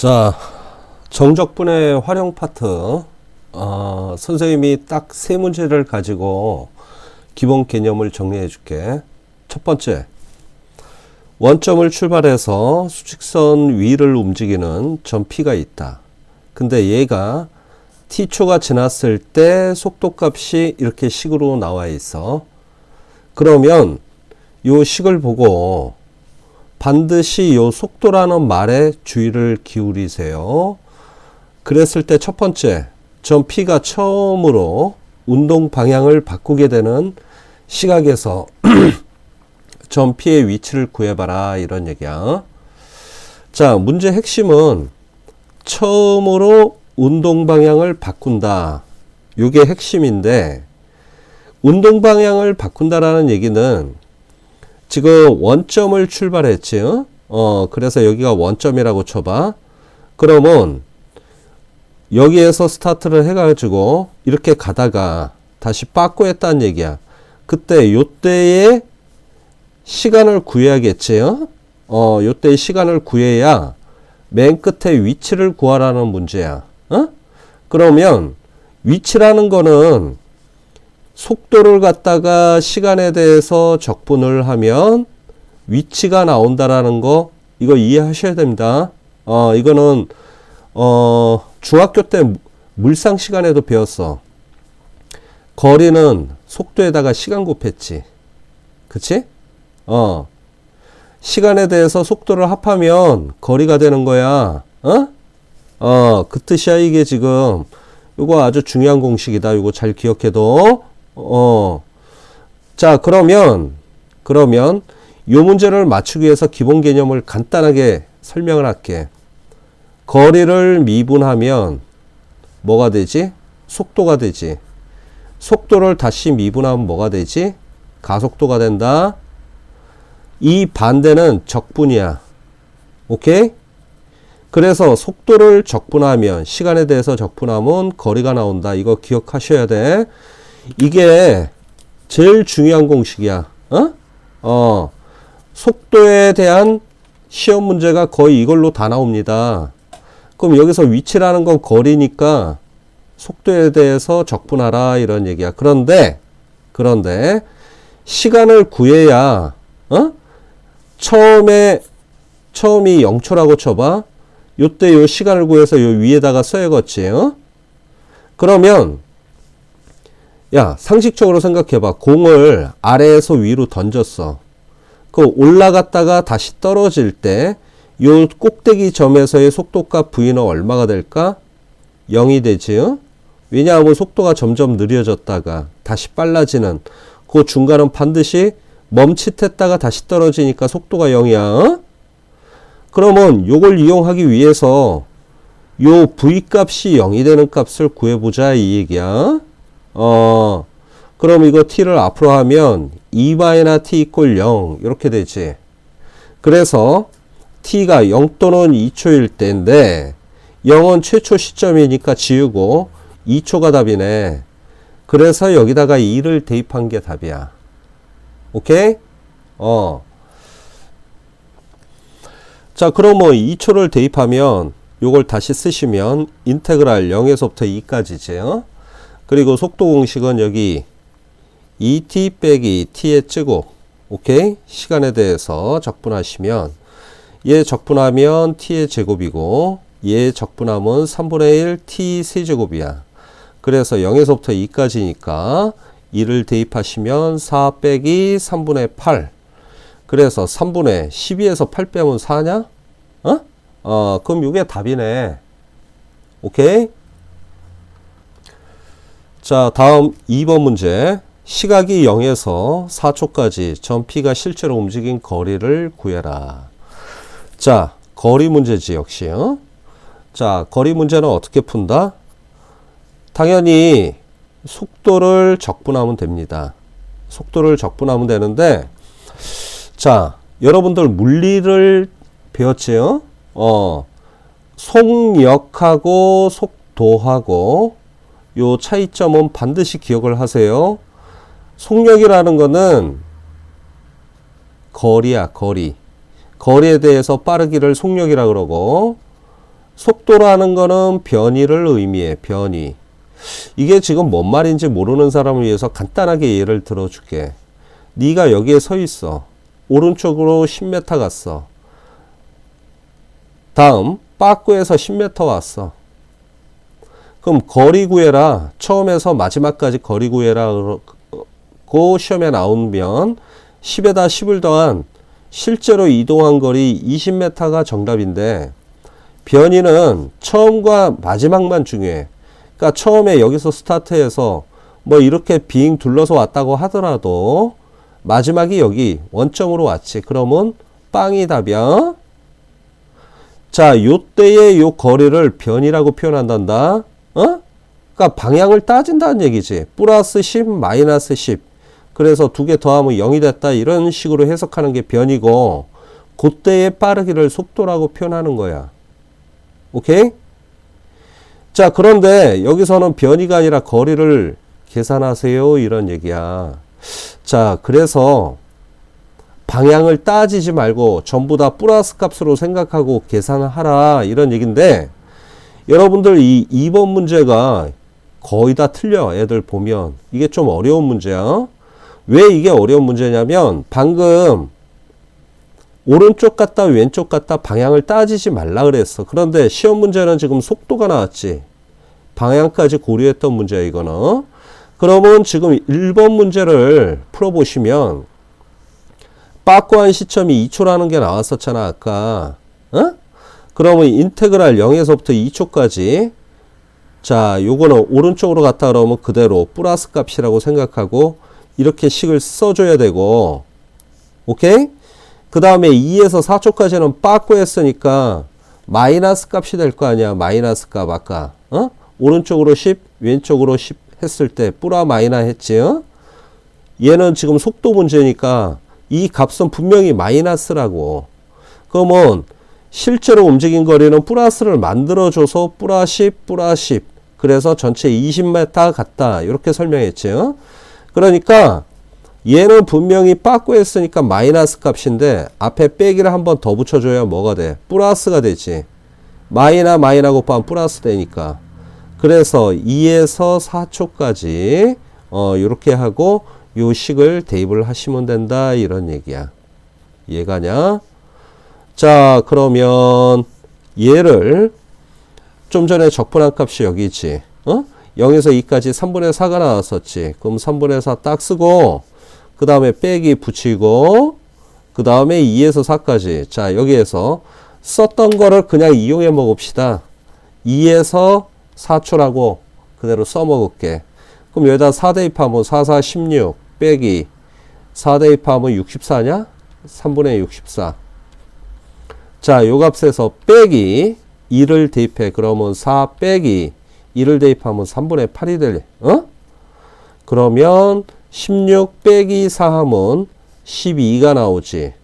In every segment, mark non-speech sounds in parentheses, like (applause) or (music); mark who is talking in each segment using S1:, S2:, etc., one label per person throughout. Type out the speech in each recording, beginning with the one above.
S1: 자, 정적분의 활용 파트. 어, 선생님이 딱 세 문제를 가지고 기본 개념을 정리해 줄게. 첫 번째. 원점을 출발해서 수직선 위를 움직이는 점 P가 있다. 근데 얘가 t초가 지났을 때 속도 값이 이렇게 식으로 나와 있어. 그러면 요 식을 보고 반드시 요 속도라는 말에 주의를 기울이세요. 그랬을 때 첫 번째, 점 P가 처음으로 운동 방향을 바꾸게 되는 시각에서 (clears throat) 점 P의 위치를 구해봐라 이런 얘기야. 자, 문제 핵심은 처음으로 운동 방향을 바꾼다. 요게 핵심인데 운동 방향을 바꾼다라는 얘기는 지금 원점을 출발했지. 어? 어, 그래서 여기가 원점이라고 쳐봐. 그러면 여기에서 스타트를 해가지고 이렇게 가다가 다시 빠꾸 했다는 얘기야. 그때 요때에 시간을 구해야겠지. 어? 어, 요때의 시간을 구해야 맨 끝에 위치를 구하라는 문제야. 어? 그러면 위치라는 거는 속도를 갖다가 시간에 대해서 적분을 하면 위치가 나온다라는 거 이거 이해하셔야 됩니다. 어, 이거는 어, 중학교 때 물상 시간에도 배웠어. 거리는 속도에다가 시간 곱했지. 그치? 어. 시간에 대해서 속도를 합하면 거리가 되는 거야. 어? 어, 그 뜻이야, 이게 지금. 이거 아주 중요한 공식이다. 이거 잘 기억해도. 어. 자, 그러면, 그러면, 요 문제를 맞추기 위해서 기본 개념을 간단하게 설명을 할게. 거리를 미분하면 뭐가 되지? 속도가 되지. 속도를 다시 미분하면 뭐가 되지? 가속도가 된다. 이 반대는 적분이야. 오케이? 그래서 속도를 적분하면 시간에 대해서 적분하면 거리가 나온다. 이거 기억하셔야 돼. 이게 제일 중요한 공식이야. 어? 어. 속도에 대한 시험 문제가 거의 이걸로 다 나옵니다. 그럼 여기서 위치라는 건 거리니까 속도에 대해서 적분하라 이런 얘기야. 그런데 그런데 시간을 구해야 어? 처음에 처음이 0초라고 쳐봐. 요때 요 시간을 구해서 요 위에다가 써야겠지. 어? 그러면 야 상식적으로 생각해봐. 공을 아래에서 위로 던졌어. 그 올라갔다가 다시 떨어질 때 요 꼭대기 점에서의 속도값 V는 얼마가 될까? 0이 되지. 어? 왜냐하면 속도가 점점 느려졌다가 다시 빨라지는 그 중간은 반드시 멈칫했다가 다시 떨어지니까 속도가 0이야. 어? 그러면 요걸 이용하기 위해서 요 V 값이 0이 되는 값을 구해보자 이 얘기야. 어, 그럼 이거 t를 앞으로 하면 2바이나 t 이꼴 0 이렇게 되지. 그래서 t가 0 또는 2초일 때인데 0은 최초 시점이니까 지우고 2초가 답이네. 그래서 여기다가 2를 대입한 게 답이야. 오케이? 어. 자, 그럼 뭐 2초를 대입하면 요걸 다시 쓰시면 인테그랄 0에서부터 2까지지. 어? 그리고 속도 공식은 여기 2t 빼기 t의 제곱. 오케이? 시간에 대해서 적분하시면 얘 적분하면 t의 제곱이고 얘 적분하면 3분의 1 t 세제곱이야. 그래서 0에서부터 2까지니까 2를 대입하시면 4 빼기 3분의 8. 그래서 3분의 12에서 8 빼면 4냐? 어? 어, 그럼 이게 답이네. 오케이? 자, 다음 2번 문제. 시각이 0에서 4초까지 점 P가 실제로 움직인 거리를 구해라. 자, 거리 문제지, 역시. 어? 자, 거리 문제는 어떻게 푼다? 당연히 속도를 적분하면 됩니다. 속도를 적분하면 되는데, 자, 여러분들 물리를 배웠지요? 어, 속력하고 속도하고 요 차이점은 반드시 기억을 하세요. 속력이라는 거는 거리야, 거리. 거리에 대해서 빠르기를 속력이라 그러고 속도라는 거는 변이를 의미해, 변이. 이게 지금 뭔 말인지 모르는 사람을 위해서 간단하게 예를 들어 줄게. 네가 여기에 서 있어. 오른쪽으로 10m 갔어. 다음 빠꾸에서 10m 왔어. 그럼 거리 구해라. 처음에서 마지막까지 거리 구해라고 시험에 나오면 10에다 10을 더한 실제로 이동한 거리 20m가 정답인데 변이는 처음과 마지막만 중요해. 그러니까 처음에 여기서 스타트해서 뭐 이렇게 빙 둘러서 왔다고 하더라도 마지막이 여기 원점으로 왔지. 그러면 빵이 답이야. 자, 요때의 요 거리를 변이라고 표현한단다. 어? 그러니까 방향을 따진다는 얘기지. 플러스 10, 마이너스 10. 그래서 두 개 더하면 0이 됐다. 이런 식으로 해석하는 게 변이고, 그때의 빠르기를 속도라고 표현하는 거야. 오케이? 자, 그런데 여기서는 변이가 아니라 거리를 계산하세요. 이런 얘기야. 자, 그래서 방향을 따지지 말고 전부 다 플러스 값으로 생각하고 계산을 하라. 이런 얘기인데, 여러분들 이 2번 문제가 거의 다 틀려. 애들 보면. 이게 좀 어려운 문제야. 왜 이게 어려운 문제냐면, 방금 오른쪽 갔다 왼쪽 갔다 방향을 따지지 말라 그랬어. 그런데 시험 문제는 지금 속도가 나왔지. 방향까지 고려했던 문제야, 이거는. 그러면 지금 1번 문제를 풀어보시면, 빠꾸한 시점이 2초라는 게 나왔었잖아, 아까. 어? 그러면 인테그랄 0에서부터 2초까지. 자, 요거는 오른쪽으로 갔다 그러면 그대로 플러스 값이라고 생각하고, 이렇게 식을 써줘야 되고, 오케이? 그 다음에 2에서 4초까지는 빠꾸 했으니까, 마이너스 값이 될 거 아니야, 마이너스 값, 아까. 어? 오른쪽으로 10, 왼쪽으로 10 했을 때, 뿌라 마이너 했지, 어? 얘는 지금 속도 문제니까, 이 값은 분명히 마이너스라고. 그러면 실제로 움직인 거리는 플러스를 만들어줘서 플러 10, 플러 10. 그래서 전체 20m 같다. 이렇게 설명했죠. 그러니까 얘는 분명히 빠꾸 했으니까 마이너스 값인데 앞에 빼기를 한 번 더 붙여줘야 뭐가 돼? 플러스가 되지. 마이나 마이나 곱하면 플러스 되니까. 그래서 2에서 4초까지 어, 이렇게 하고 요 식을 대입을 하시면 된다 이런 얘기야. 이해가냐? 자 그러면 얘를 좀 전에 적분한 값이 여기지. 어? 0에서 2까지 3분의 4가 나왔었지. 그럼 3분의 4 딱 쓰고 그 다음에 빼기 붙이고 그 다음에 2에서 4까지. 자 여기에서 썼던 거를 그냥 이용해 먹읍시다. 2에서 4초라고 그대로 써먹을게. 그럼 여기다 4 대입하면 4, 4, 16 빼기 4 대입하면 64냐? 3분의 64. 자, 요 값에서 빼기 2를 대입해. 그러면 4 빼기 2를 대입하면 3분의 8이 될, 어? 그러면 16 빼기 4 하면 12가 나오지.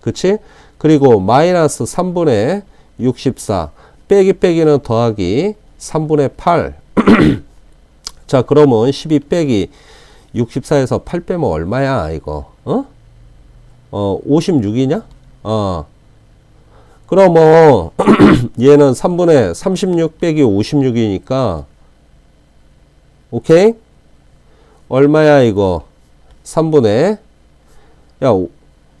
S1: 그치? 그리고 마이너스 3분의 64. 빼기 빼기는 더하기 3분의 8. (clears throat) 자, 그러면 12 빼기 64에서 8 빼면 얼마야, 이거? 어? 어, 56이냐? 어. 그럼 뭐, (clears throat) 얘는 3분의 36 빼기 56이니까, 오케이? 얼마야, 이거? 3분의, 야,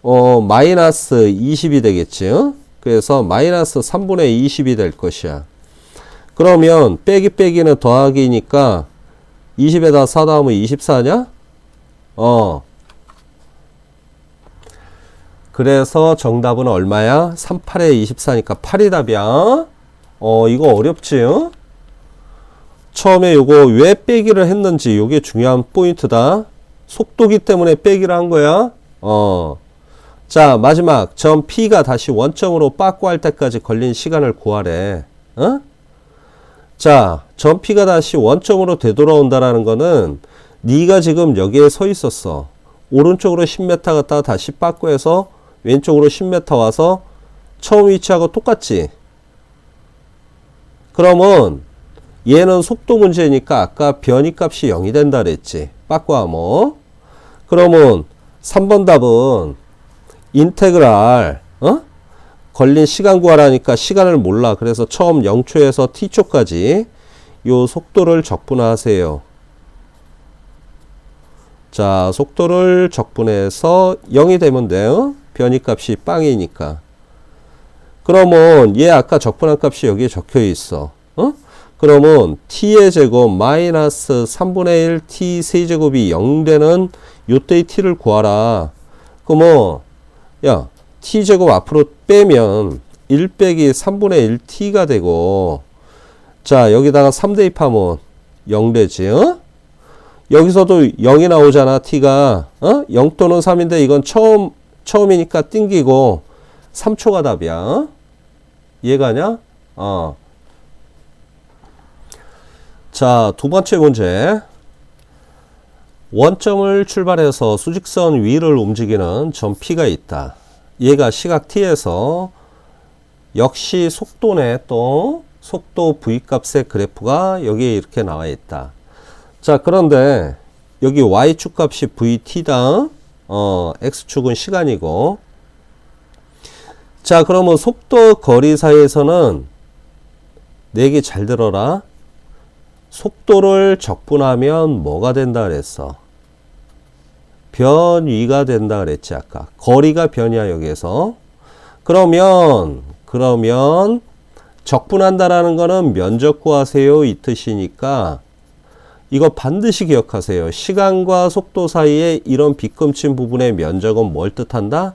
S1: 어, 마이너스 20이 되겠지, 어? 그래서 마이너스 3분의 20이 될 것이야. 그러면 빼기 빼기는 더하기니까 20에다 4 다음은 24냐? 어. 그래서 정답은 얼마야? 38에 24니까 8이 답이야. 어, 이거 어렵지? 어? 처음에 요거 왜 빼기를 했는지 요게 중요한 포인트다. 속도기 때문에 빼기를 한 거야. 어. 자, 마지막 점 P가 다시 원점으로 빠꾸할 때까지 걸린 시간을 구하래. 어? 자, 점 P가 다시 원점으로 되돌아온다라는 거는 네가 지금 여기에 서 있었어. 오른쪽으로 10m 갔다가 다시 빠꾸해서 왼쪽으로 10m 와서 처음 위치하고 똑같지. 그러면 얘는 속도 문제니까 아까 변이 값이 0이 된다 그랬지. 빠꾸하면. 그러면 3번 답은 인테그랄 어? 걸린 시간 구하라니까 시간을 몰라. 그래서 처음 0초에서 t초까지 요 속도를 적분하세요. 자, 속도를 적분해서 0이 되면 돼요. 변이값이 빵이니까. 그러면 얘 아까 적분한 값이 여기에 적혀 있어. 어? 그러면 t의 제곱 마이너스 3분의 1 t 세제곱이 0 되는 요때의 t를 구하라. 그러면 야 t 제곱 앞으로 빼면 1 빼기 3분의 1 t가 되고 자 여기다가 3 대입하면 0 되지. 어? 여기서도 0이 나오잖아 t가 어? 0 또는 3인데 이건 처음 처음이니까 띵기고 3초가 답이야. 어? 이해가냐? 어. 자, 두 번째 문제. 원점을 출발해서 수직선 위를 움직이는 점 P가 있다. 얘가 시각 T에서 역시 속도네 또 속도 V값의 그래프가 여기에 이렇게 나와 있다. 자, 그런데 여기 Y축 값이 VT다. 어, X축은 시간이고. 자, 그러면 속도 거리 사이에서는 내게 잘 들어라. 속도를 적분하면 뭐가 된다 그랬어? 변위가 된다 그랬지 아까. 거리가 변이야 여기에서. 그러면 그러면 적분한다라는 거는 면적 구하세요 이 뜻이니까 이거 반드시 기억하세요. 시간과 속도 사이에 이런 비끔친 부분의 면적은 뭘 뜻한다?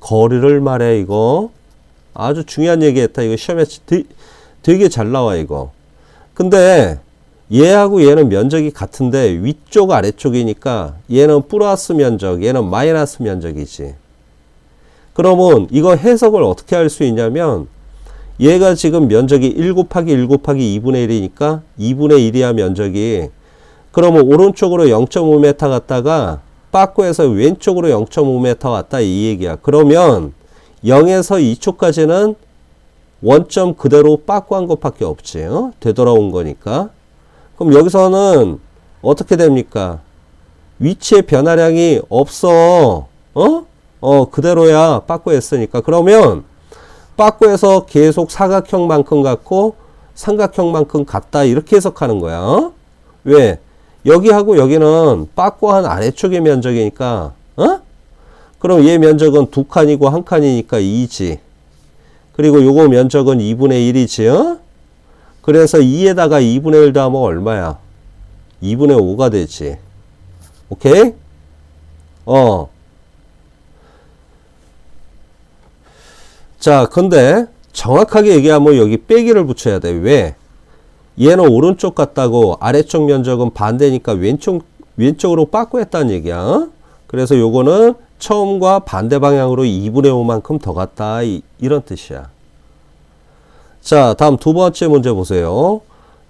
S1: 거리를 말해 이거. 아주 중요한 얘기했다. 이거 시험에 되- 되게 잘 나와 이거. 근데 얘하고 얘는 면적이 같은데 위쪽 아래쪽이니까 얘는 플러스 면적, 얘는 마이너스 면적이지. 그러면 이거 해석을 어떻게 할 수 있냐면 얘가 지금 면적이 1 곱하기 1 곱하기 2분의 1이니까 2분의 1이야 면적이. 그러면 오른쪽으로 0.5m 갔다가 빠꾸에서 왼쪽으로 0.5m 왔다 이 얘기야. 그러면 0에서 2초까지는 원점 그대로 빠꾸한 것밖에 없지. 어? 되돌아온 거니까. 그럼 여기서는 어떻게 됩니까? 위치의 변화량이 없어. 어? 어, 그대로야. 빠꾸했으니까. 그러면 빠꾸에서 계속 사각형만큼 같고 삼각형만큼 같다. 이렇게 해석하는 거야. 어? 왜? 여기하고 여기는 빠꾸 한 아래쪽의 면적이니까. 어? 그럼 얘 면적은 두 칸이고 한 칸이니까 2지. 그리고 요거 면적은 2분의 1이지. 어? 그래서 2에다가 2분의 1 더하면 얼마야? 2분의 5가 되지. 오케이? 어. 자, 근데 정확하게 얘기하면 여기 빼기를 붙여야 돼. 왜? 얘는 오른쪽 같다고 아래쪽 면적은 반대니까 왼쪽, 왼쪽으로 빠꾸 했다는 얘기야. 어? 그래서 요거는 처음과 반대 방향으로 2분의 5만큼 더 갔다. 이, 이런 뜻이야. 자, 다음 두 번째 문제 보세요.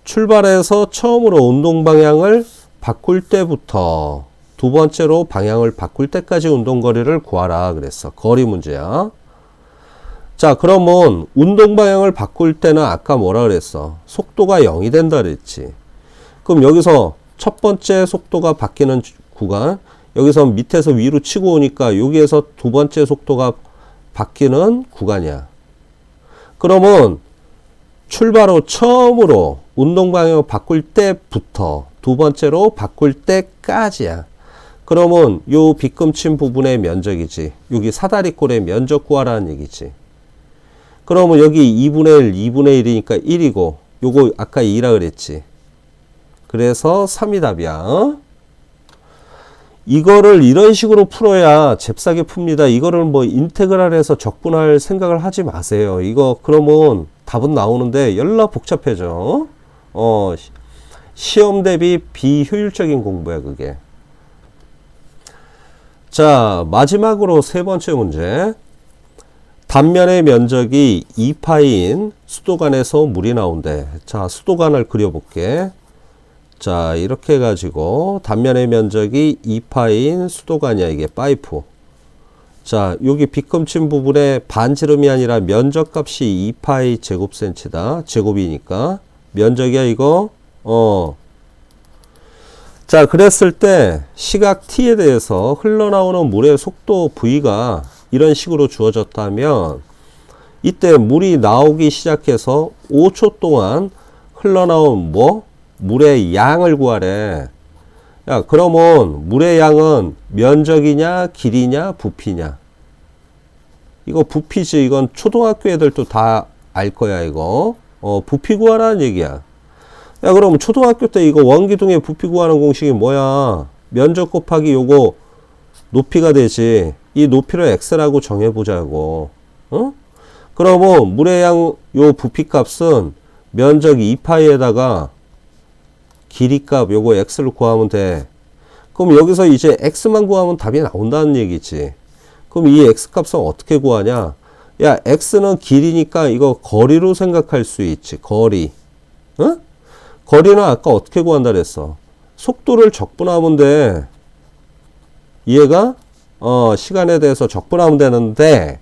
S1: 출발해서 처음으로 운동 방향을 바꿀 때부터 두 번째로 방향을 바꿀 때까지 운동 거리를 구하라 그랬어. 거리 문제야. 자, 그러면 운동 방향을 바꿀 때는 아까 뭐라 그랬어? 속도가 0이 된다 그랬지. 그럼 여기서 첫 번째 속도가 바뀌는 주- 구간, 여기서 밑에서 위로 치고 오니까 여기에서 두 번째 속도가 바뀌는 구간이야. 그러면 출발 후 처음으로 운동 방향을 바꿀 때부터 두 번째로 바꿀 때까지야. 그러면 요 비끔친 부분의 면적이지. 여기 사다리꼴의 면적 구하라는 얘기지. 그러면 여기 2분의 1, 2분의 1이니까 1이고 요거 아까 2라 그랬지. 그래서 3이 답이야. 어? 이거를 이런 식으로 풀어야 잽싸게 풉니다. 이거를 뭐 인테그랄해서 적분할 생각을 하지 마세요. 이거 그러면 답은 나오는데 열나 복잡해져. 어, 시- 시험 대비 비효율적인 공부야, 그게. 자, 마지막으로 세 번째 문제. 단면의 면적이 2파인 수도관에서 물이 나온대. 자, 수도관을 그려볼게. 자, 이렇게 해가지고 단면의 면적이 2파인 수도관이야. 이게 파이프. 자, 여기 비끔친 부분에 반지름이 아니라 면적값이 2파이 제곱센치다. 제곱이니까. 면적이야, 이거. 어. 자, 그랬을 때 시각 t에 대해서 흘러나오는 물의 속도 v가 이런 식으로 주어졌다면 이때 물이 나오기 시작해서 5초 동안 흘러나온 뭐? 물의 양을 구하래. 야, 그러면 물의 양은 면적이냐, 길이냐, 부피냐? 이거 부피지. 이건 초등학교 애들도 다 알 거야, 이거. 어, 부피 구하라는 얘기야. 야, 그럼 초등학교 때 이거 원기둥의 부피 구하는 공식이 뭐야? 면적 곱하기 요거 높이가 되지. 이 높이를 x라고 정해보자고. 어? 그러면 물의 양 요 부피 값은 면적 2파이에다가 길이 값 요거 x를 구하면 돼. 그럼 여기서 이제 x만 구하면 답이 나온다는 얘기지. 그럼 이 x 값은 어떻게 구하냐? 야, x는 길이니까 이거 거리로 생각할 수 있지. 거리. 어? 거리는 아까 어떻게 구한다 그랬어? 속도를 적분하면 돼. 이해가? 어, 시간에 대해서 적분하면 되는데,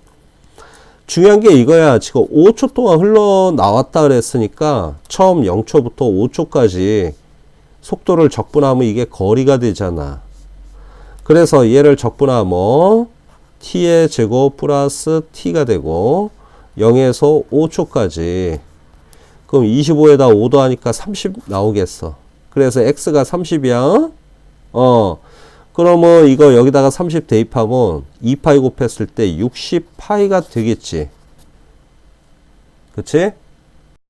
S1: 중요한 게 이거야. 지금 5초 동안 흘러나왔다 그랬으니까, 처음 0초부터 5초까지 속도를 적분하면 이게 거리가 되잖아. 그래서 얘를 적분하면, t의 제곱 플러스 t가 되고, 0에서 5초까지. 그럼 25에다 5도 하니까 30 나오겠어. 그래서 x가 30이야. 어. 그러면 이거 여기다가 30 대입하면 2파이 곱했을 때 60파이가 되겠지. 그치?